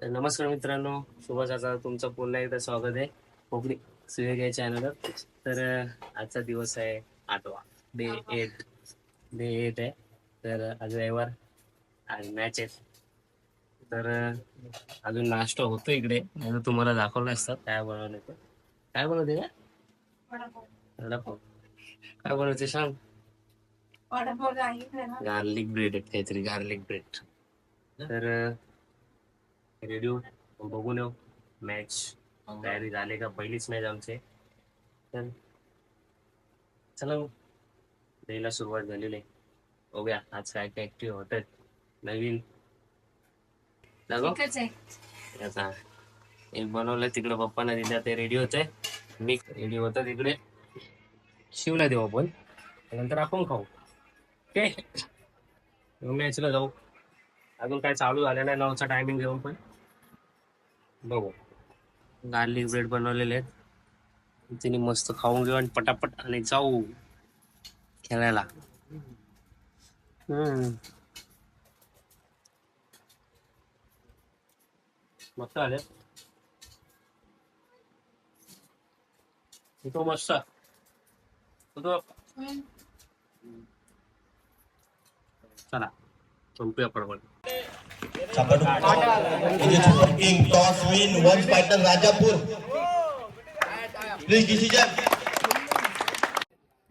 तर नमस्कार मित्रांनो. शुभसाचा तुमचं पुन्हा एकदा स्वागत आहे. कोकणी सुयोग या चॅनलवर तर आजचा दिवस आहे आठवा. डे एट डे एट आहे. तर आज रविवार आज मॅच आहे तर अजून नाश्ता होतो इकडे. तर तुम्हाला दाखवलं असतं. काय बनवलं ते काय बनवते का वडापाव. काय बनवते सांग? गार्लिक ब्रेड आहेत काहीतरी गार्लिक ब्रेड तर रेडिओ बघून येऊ. मॅच तयारी झाली का? पहिलीच मॅच आमची. तर चला. द्यायला सुरुवात झालेली आहे. बघूया आज काय काय ऍक्टिव्ह होत आहेत नवीन? आता एक बनवलं तिकडे पप्पांना दिलं ते रेडी होत आहे. मी रेडी होतं तिकडे. शिवला देऊ आपण. नंतर आपण खाऊ. ओके. मॅचला जाऊ. अजून काय चालू झालं नाही. नऊचा टायमिंग घेऊन पण. बघू गार्लिक ब्रेड बनवलेले आहेत. तिने मस्त खाऊन घेऊ आणि पटापट आणि जाऊ खेळायला. मस्त आले तो मस्त. चला. संपूया पडपड म्हणजे super king toss win one fighter Rajapur. Please decision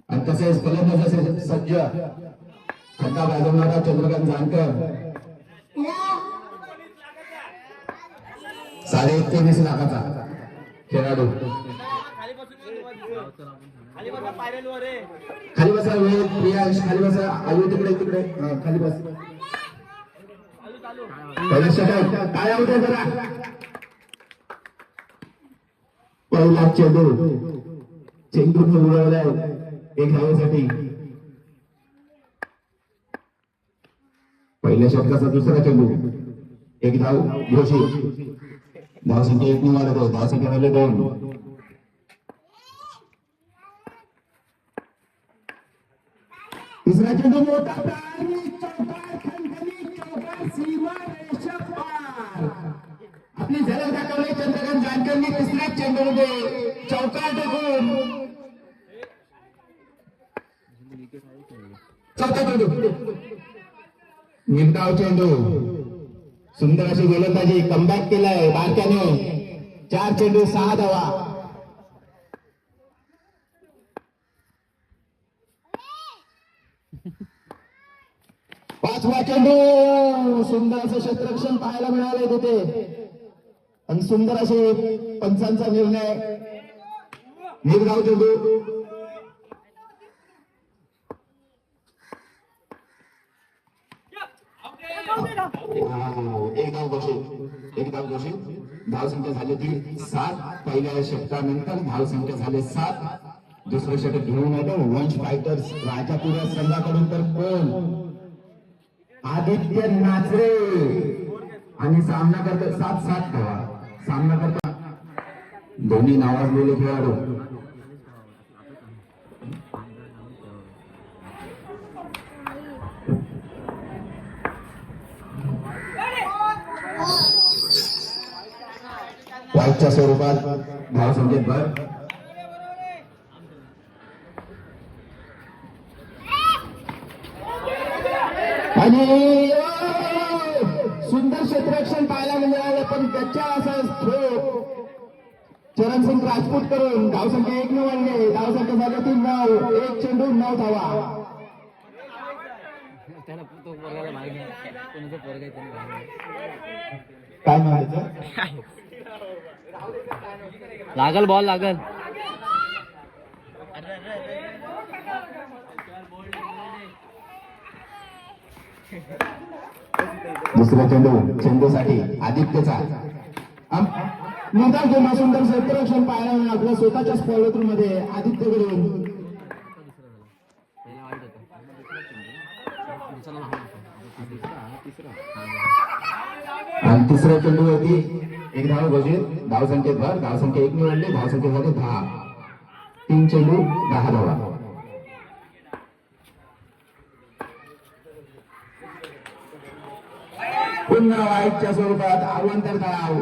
आणि तसेच फलंदाज सज्ज खंडा वाजवणारा चंद्रकांत जानकर. साडे तेवीस लाखाचा खेळाडू. खाली बसा वेळ प्रियांश खाली बसा आयु तिकडे तिकडे खाली बस. काय एक दुसरा चेंडू? एक धाव घोषित धाव संख्या एक निवाडत आहे धाव संख्या झाले दोन। तिसरा चेंडू मोठा आपली झलक दाखवली चंद्रकांत जानकरनी तिसऱ्याच चेंडूमध्ये चौकार टाकून. चौथा चेंडू निर्धाव चेंडू. सुंदर अशी गोलंदाजी कमबॅक केलाय बारक्याने. चार चेंडू सहा धावा. पाचवा चेंडू. सुंदर असं क्षेत्ररक्षण पाहायला मिळालंय तिथे. आणि सुंदर असे पंचांचा निर्णय निर्गाव देतो. एक धाव घोषित एक धाव घोषित. धावसंख्या झाली ती सात. पहिल्या षटकानंतर धावसंख्या झाले सात. दुसरं षटक घेऊन येतो वंश फायटर्स राजापूर संघाकडून तर कोण? आदित्य नाचरे. आणि सामना करतो सात सात धावा. सामना करतात दोन्ही नावाजलेले खेळाडू वाईटच्या स्वरूपात धाव संकेत भर आणि सुंदर क्षेत्ररक्षण पाहायला मिळालं पण त्याच्या असा थ्रो चरणसिंग राजपूत करून धावसंख्या एक नऊ आणले धावसंख्या झाली ती नऊ एक चेंडू नऊ धावा. काय त्याचं? लागल बॉल लागल दुसरा चेंडू चेंडूसाठी आदित्यचा. नंतर जेव्हा सुंदर क्षेत्ररक्षण पाहायला मिळालं. आपल्या स्वतःच्या फॉलोथ्रू मध्ये आदित्यकडून आणि तिसरा चेंडू होती एक धाव घोषित धावसंख्येत भर धावसंख्या एक निवडली धाव झाली दहा. तीन चेंडू दहा धावा. पुनर्वाईच्या स्वरूपात अवंतर तळाव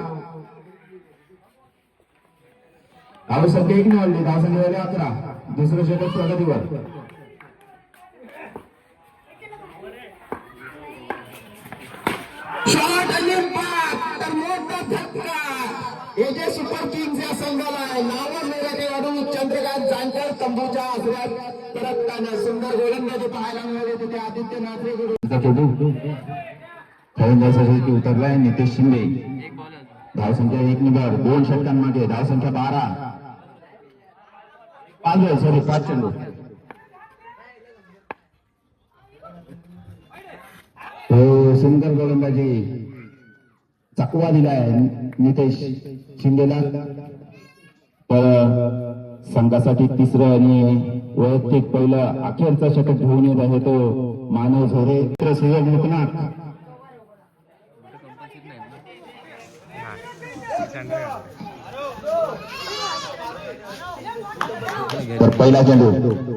धावसंख्या एक निवडली धावसंख्या झाली अकरा. दुसरं षटक प्रगतीवर. शॉट आणि तर मोठा धक्का हे जे सुपर किंग्स या संघाला आहे. नावाजलेला खेळाडू चंद्रकांत जानकर तंबूच्या आसऱ्यात परतताना सुंदर गोलंदाजी पाहायला मिळाली. तिथे आदित्य नाथरे फलंदाजासाठी उतरलाय नितेश शिंदे. धावसंख्या एक नंबर. दोन षटकांमध्ये धावसंख्या बारा. पाच सॉरी पाच चेंडू. हो सुंदर गोलंदाजी. चकवा दिलाय नितेश शिंदेला. तर संघासाठी तिसरं आणि वैयक्तिक पहिलं अखेरचा षटक घेऊन येत आहे तो मानव झोरे. सुयोग मुकनाथ तर पहिला चेंडू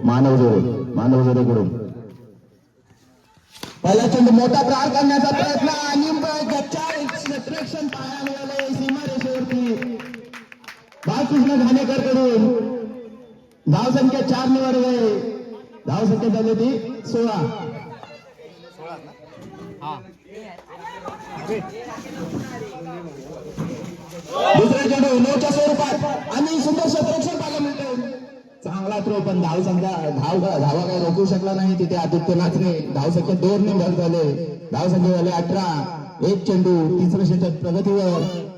मानव जोरे मानव जोरे कडून पहिला चेंडू मोठा प्रहार करण्याचा प्रयत्न आणि गच्चार पाहायला मिळाले सीमारेषेवरती बाळकृष्ण घाणेकरकडून. धावसंख्या चार निवड गए धावसंख्या झाली होती सोळा. दुसरा चेंडू नऊच्या स्वरूपात आणि सुंदर क्षेत्ररक्षण पाहायला चांगला थ्रो पण धाव संख्या धाव धावा काही रोखू शकला नाही. तिथे आदित्यनाथने धाव संख्या दोन नंबर झाले. धाव संख्या झाले अठरा. एक चेंडू तिसरं षटक प्रगतीवर.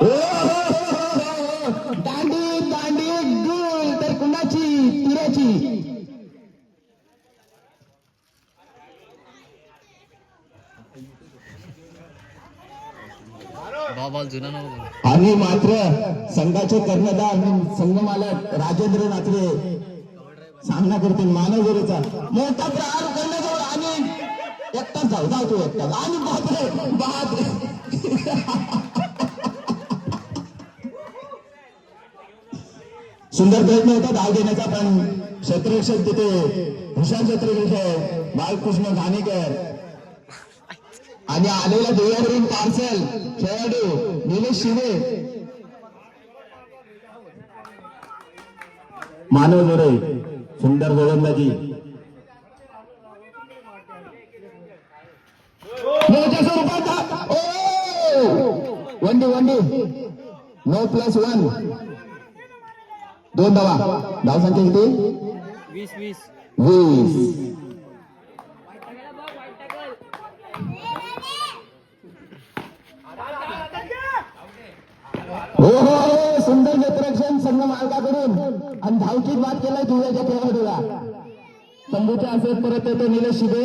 ओ, हो, हो, हो, हो. दांडी दांडी गुल तर कुणाची तिऱ्याची आम्ही मात्र संघाचे कर्णधार आणि संघमालक राजेंद्र नात्रे सामना करतील मानवगिरीचा मोठा प्रहार करण्याजवळ आणि एकटाच जाऊ जाऊ तू एकटाच आणि बापरे बापरे. सुंदर प्रयत्न होता धाव घेण्याचा पण क्षेत्ररक्षक तिथे हुशार क्षेत्ररक्षक बालकृष्ण घाणेकर आणि आलेला देवावरून पार्सल खेळाडू निलेश शिवे मानव जोरे सुंदर गोलंदाजी. मोठ्या स्वरूपात धा- ओ! वनडी वनडी नो प्लस वन. दोन धावा. धाव संख्या किती? वीस वीस. वीस. हो हो हो सुंदर क्षेत्ररक्षण संघ मालकाकडून. आणि धावकीत बाद केलाय दुव्याच्या खेळाडूला तंबूच्या असेल परत येतो निलेश शिबे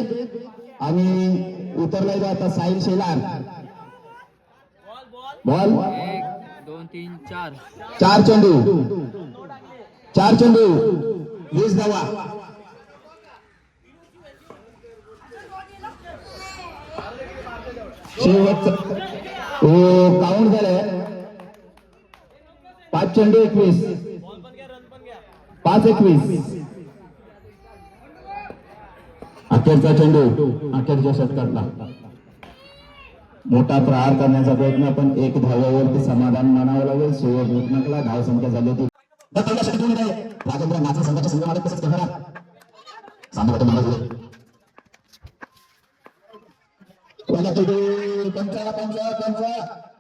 आणि उतरलाय तो आता साहिल शेलार. बॉल. दोन तीन चार चार चेंडू. चार चेंडू. वीस धावा. शेवट ओ हो, काउंट झालाय. पाच चेंडू एकवीस. पाच एकवीस. अखेरचा चेंडू अखेरच्या षटकातला. मोठा प्रहार करण्याचा प्रयत्न पण एक धाव्यावरती समाधान मानावं लागेल. सुयोग विकनकला धाव संख्या झाली होती. राजेंद्र नाचा संघाच्या संघ मालक तसंच कव्हरा सांगा होतो. मला पंचा पंचा पंचा.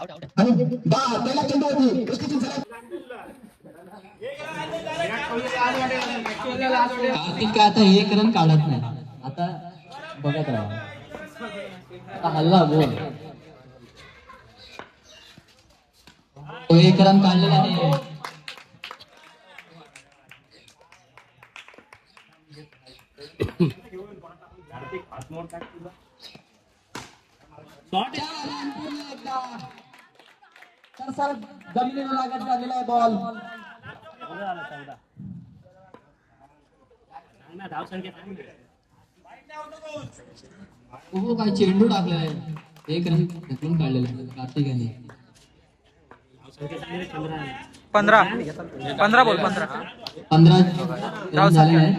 आणि बा काय आता एक रन काढत नाही. आता बघत राहा. हल्ला बोल. तो एक रन काढलेला नाही तर सर जमिनीला लागत झालेला आहे बॉल धाव संख्या चांगली आहे. हो काय चेंडू टाकलाय एक रन ढकलून काढलेला कार्तिक यांनी पंधरा. पंधरा बोल पंधरा. पंधरा झाले आहे.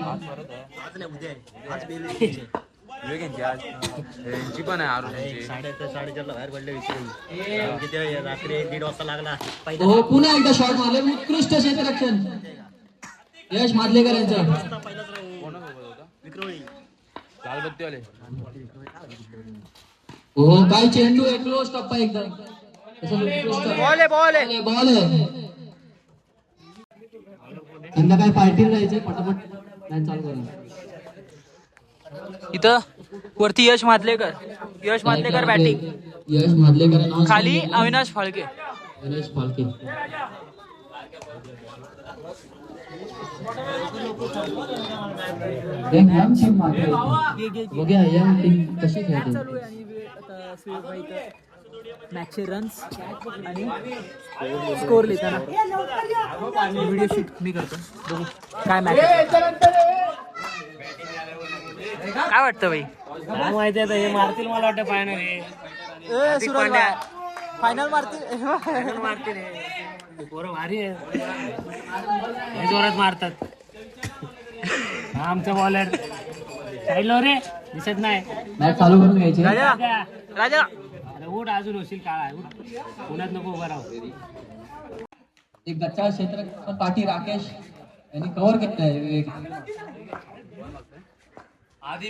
साडेचारला बाहेर पडले विषय किती रात्री दीड वाजता लागला. हो पुन्हा एकदा शॉट मारले. उत्कृष्ट क्षेत्ररक्षण यश मादलेकर यांचं. विक्रोळी हो काय चेंडू आहे. क्लोज टप्पा एकदम तसं उत्कृष्ट बॉल आहे बॉल आहे. बॉल आहे. त्यांना काय पार्टीला जायचंय पटापट. चालू करा इथं वरती यश मादलेकर यश मादलेकर बॅटिंग यश मादलेकर खाली. अविनाश फाळके. गणेश फाळके. एक young team मागे. आहे. बघूया यंग टीम कशी खेळते मॅचचे रन्स आणि स्कोर लिहिताना. व्हिडिओ शूट मी करतो. बघू काय मॅच काय वाटतं बाई? काय माहिती आता हे मारतील मला वाटतं फायनल हे फायनल मारतील. मारतील हे. पोरं भारी आहे हे जोरात मारतात. हा आमचा बॉलर साईडलो रे दिसत नाही. मॅच चालू करून घ्यायची. राजा. राजा. अरे उठ अजून होशील काळा उठ. पुण्यात नको उभा राहू. एक गच्चा क्षेत्र पाठी राकेश यांनी कव्हर केलंय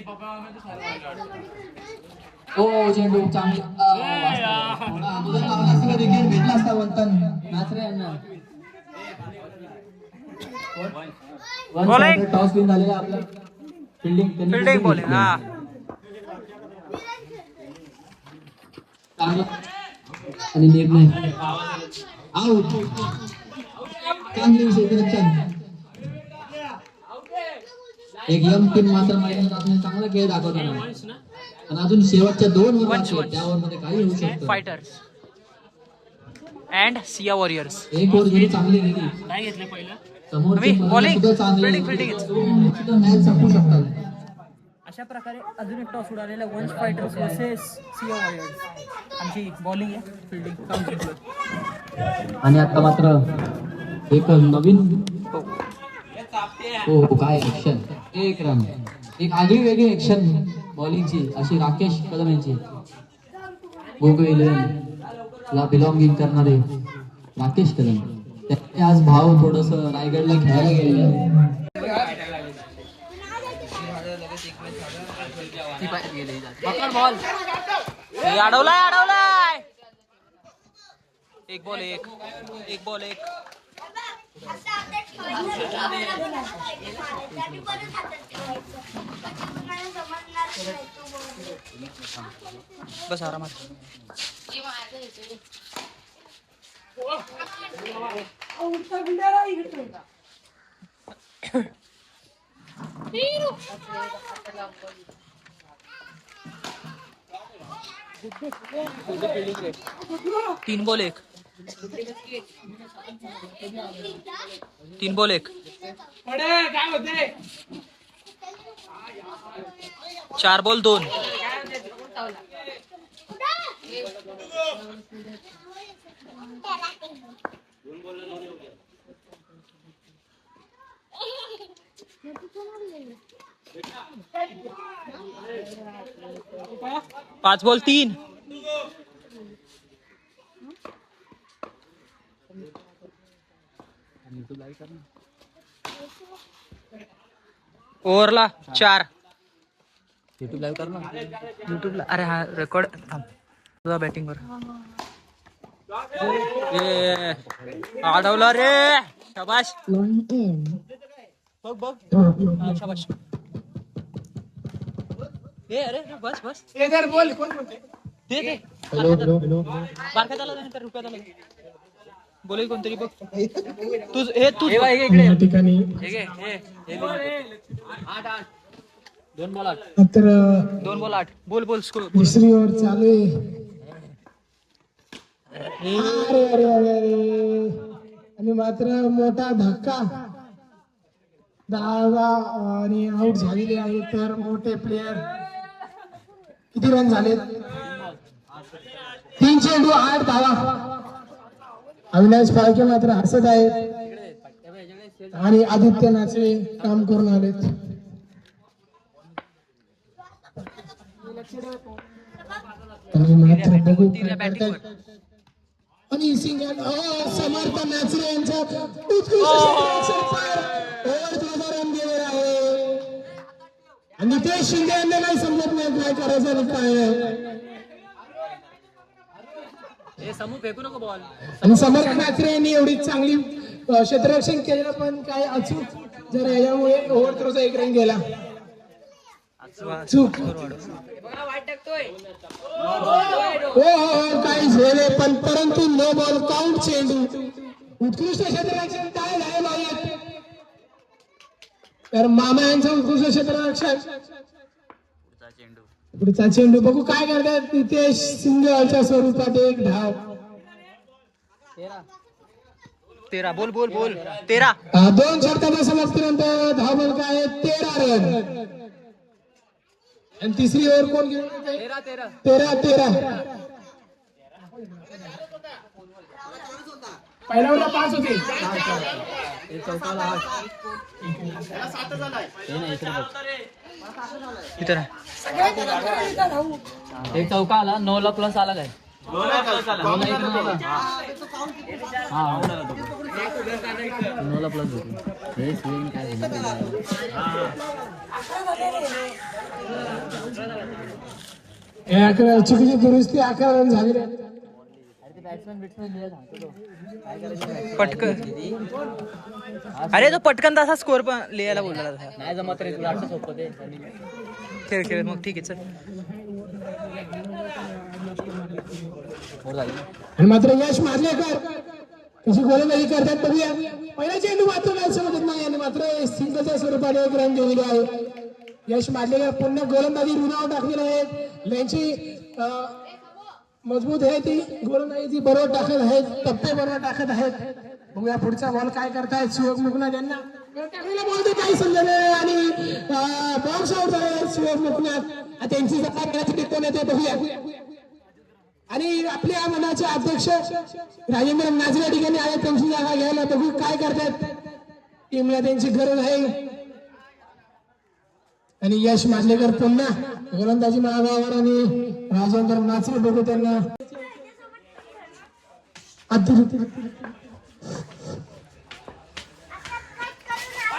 विवेक हो चांगली. हो ना, अगोदर लावला. असता विकेट भेटला असता वंतन. नाचरे यांना. Bowling. टॉस विन झालेला आपला. फिल्डिंग फिल्डिंग हा. आणि निर्णय आउट चांगली क्षेत्ररक्षण एक यंग टीम मात्र मैदानात आपण चांगला खेळ दाखवताना आणि अजून शेवटच्या दोन बाकी आहेत. once. त्या ओव्हरमध्ये काही होऊ शकतं. फायटर्स अँड सिया वॉरियर्स एक ओव्हर जरी चांगली गेली काय घेतलं पहिलं. सुद्धा चांगले fielding, fielding. सुद्धा मॅच संपू शकतात. अशा प्रकारे अजून एक टॉस उडालेला once fighters versus Siya warriors आमची बॉलिंग आहे फिल्डिंग आणि आता मात्र एक नवीन हो. हो काय ऍक्शन एक रन एक आगळी वेगळी ऍक्शन बॉलिंगची अशी राकेश कदम यांची. गोगो इलेव्हन ला बिलॉंगिंग करणारे राकेश कदम. त्यांनी आज भाव थोडस रायगडला खेळायला गेले बॉल अडवलाय अडवलाय! एक बॉल एक. एक बॉल एक. बस आरामात. तीन बॉल एक. तीन बॉल एक. चार बॉल दोन. पाच बॉल तीन. ओव्हरला चार। युट्यूब लाईव्ह कर ना युट्यूबला अरे हा रेकॉर्ड थांब तुझा बॅटिंग वर ए अडवला रे शाबाश। बघ बघ हा, शाबाश। ए अरे बस बस। दे दे। बारका झाला नंतर रुपयात आला बोले कोणतरी बघ. तुझ हे तू या. ठिकाणी. दोन बॉल आठ. मात्र दोन बॉल आठ. बोल बोल स्कोर दुसरी ओव्हर चालू आहे. अरे अरे अरे अरे. आणि मात्र मोठा धक्का. दहा आणि आउट झालेले आहे तर मोठे प्लेयर किती रन झाले तीन चेंडू आठ धावा. अविनाश फाळके मात्र हसत आहेत आणि आदित्य नाचवे काम करून आलेत. आणि मात्र बघू आणि सिंगल समर्थ नाचरे यांचा उत्कृष्ट आहे. आणि नितेश शिंदे यांना काही समजत नाही काय करायचं काय समूह फेकू नको बॉल. आणि समर्थ नाचरे यांनी एवढी चांगली क्षेत्ररक्षण केलेलं पण काय अचूक जर याच्यामुळे ओव्हर थ्रोचा एक रन गेला. चूक हो हो हो काही झाले पण परंतु नो बॉल काउंट चेंडू उत्कृष्ट क्षेत्ररक्षण काय झाले तर मामा यांचं उत्कृष्ट क्षेत्ररक्षण. पुढचा चेंडू बघू काय करतात नितेश सिंगलच्या स्वरूपात एक धाव तेरा. बोल बोल बोल. तेरा. दोन षटकाच्या समाप्तीनंतर धाव बल काय तेरा रन. आणि तिसरी ओव्हर कोण घेऊन? तेरा तेरा. हे इथं राह. एक चौका आला नऊ ला प्लस आला काय? नऊला हा. प्लस हे स्विंग काय अकरा चुकीची दुरुस्ती अकरा रन झाली. पटकन. अरे तो पटकन तसा स्कोर पण लिहायला बोलला नाही जमत रे तुला असं सोपं ते खेळ खेळ. मग ठीक आहे चल. मात्र यश मारलेकर कशी गोलंदाजी करतात बघूया. पहिला चेंडू मात्र नाही समजत नाही आणि मात्र सिंगलच्या स्वरूपात एक रन दिलेली आहे. यश मारलेकर पुन्हा गोलंदाजी रुणावर टाकलेली आहे. यांची मजबूत आहे ती. गोलंदाजी ती बरोबर टाकत आहेत टप्पे बरोबर टाकत आहेत. बघूया पुढचा बॉल काय करतायत सुयोग मुकना यांना. टाकलेला बॉल ते काही समजत नाही आणि बॉक्स आउट झाले शिवक मुकनाथ त्यांची जागा करायची कोण येते बघूया. आणि आपल्या मनाचे अध्यक्ष राजेंद्र नाचरे ठिकाणी आले त्यांची जागा घ्यायला बघू काय करतात टीमला त्यांची गरज आहे. आणि यश मांडलेकर पुन्हा गोलंदाजी महागावर आणि राजेंद्र नाचरे बघू त्यांना.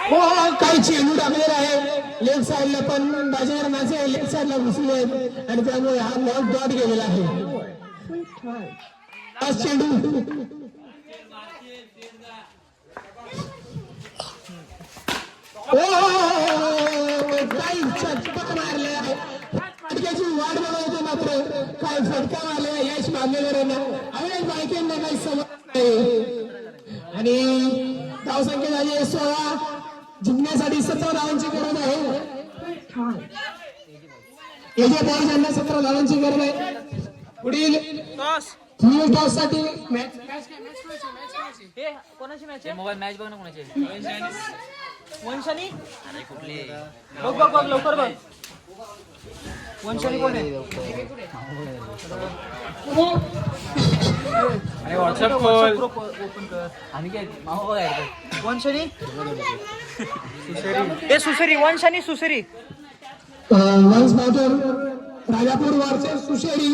हो हो, काही चेंडू टाकलेला आहे लेफ्ट साईडला पण राजेंद्र नाचरे लेफ्ट साईडला घुसले आहेत. आणि त्यामुळे हा लॉक डॉट गेलेला आहे. चेंडू. ओ, काय चटपट मारले फटक्याची वाट बघायचं मात्र काय फटका मारले यश मारलेलं अविनाश बायकेंना काही समज नाही. आणि धावसंख्या झाली आहे सोळा. जिंकण्यासाठी सतरा धावांची गरज आहे. एजे बॉल यांना सतरा धावांची गरज आहे. पुढील. साठी मॅच हे कोणाची मॅच आहे? मोबाईल मॅच बघ ना कोणाची. वंशानी बघ बघ बघ लवकर बघ. वंशानी कोण आहे? व्हॉट्सअप व्हॉट्सअप ग्रुप ओपन कर. आणि काय? मामा बघायचं वंशनी सुसरी. वंशानी सुसरी. वन्स मॅटर राजापूर वारचे सुशेरी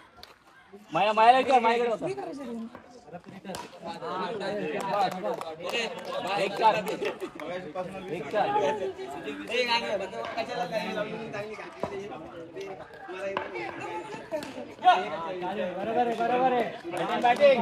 माया मायाला विचार माझ्याकडे होता. एक चार एक चार बरोबर आहे बरोबर आहे. Batting batting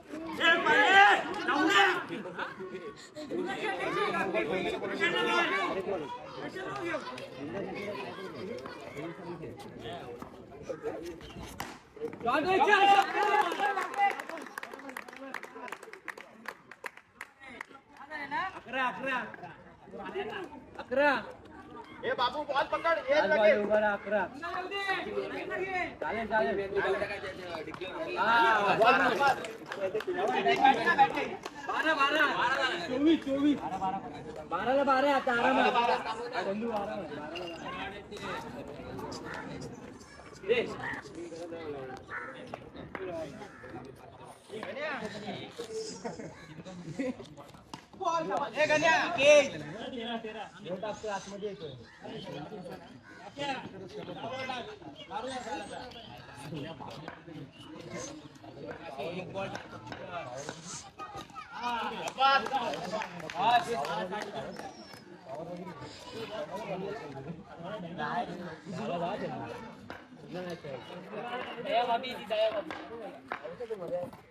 Gerak, gerak, gerak. हे बाबू बॉल पकड ये लगेच. अकरा. चालेल चालेल. बारा बारा चोवीस चोवीस बाराला बारा आता आरामात. बंधू आरामात दया बाबी दया बाबी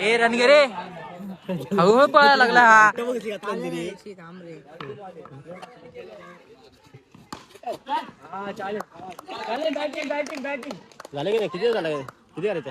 ए रणगिरे हळूहळू पळायला लागला हा. झाले की नाही? किती झालं? किती करायचं?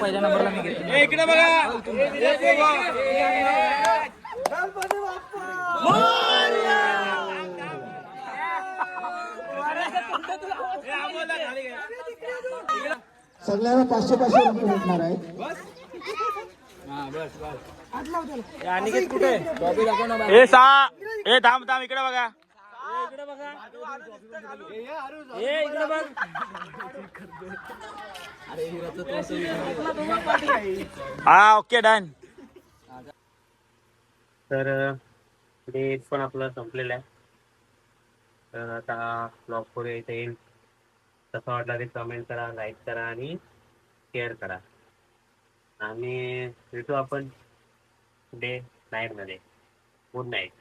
पहिल्या नंबरला मी इकडे सगळ्यांना पाचशे पाचशे रुपये भेटणार आहे कुठे ए थांब थांब इकडे बघा. इकडे बघा. ए इकडे बघ. हा ओके डन तर डे पण आपलं संपलेलं आहे. तर आता ब्लॉग पुढे इथे येईल. कसा वाटला ते कमेंट करा लाईक करा आणि शेअर करा. आणि भेटू आपण डे नाईटमध्ये गुड नाईट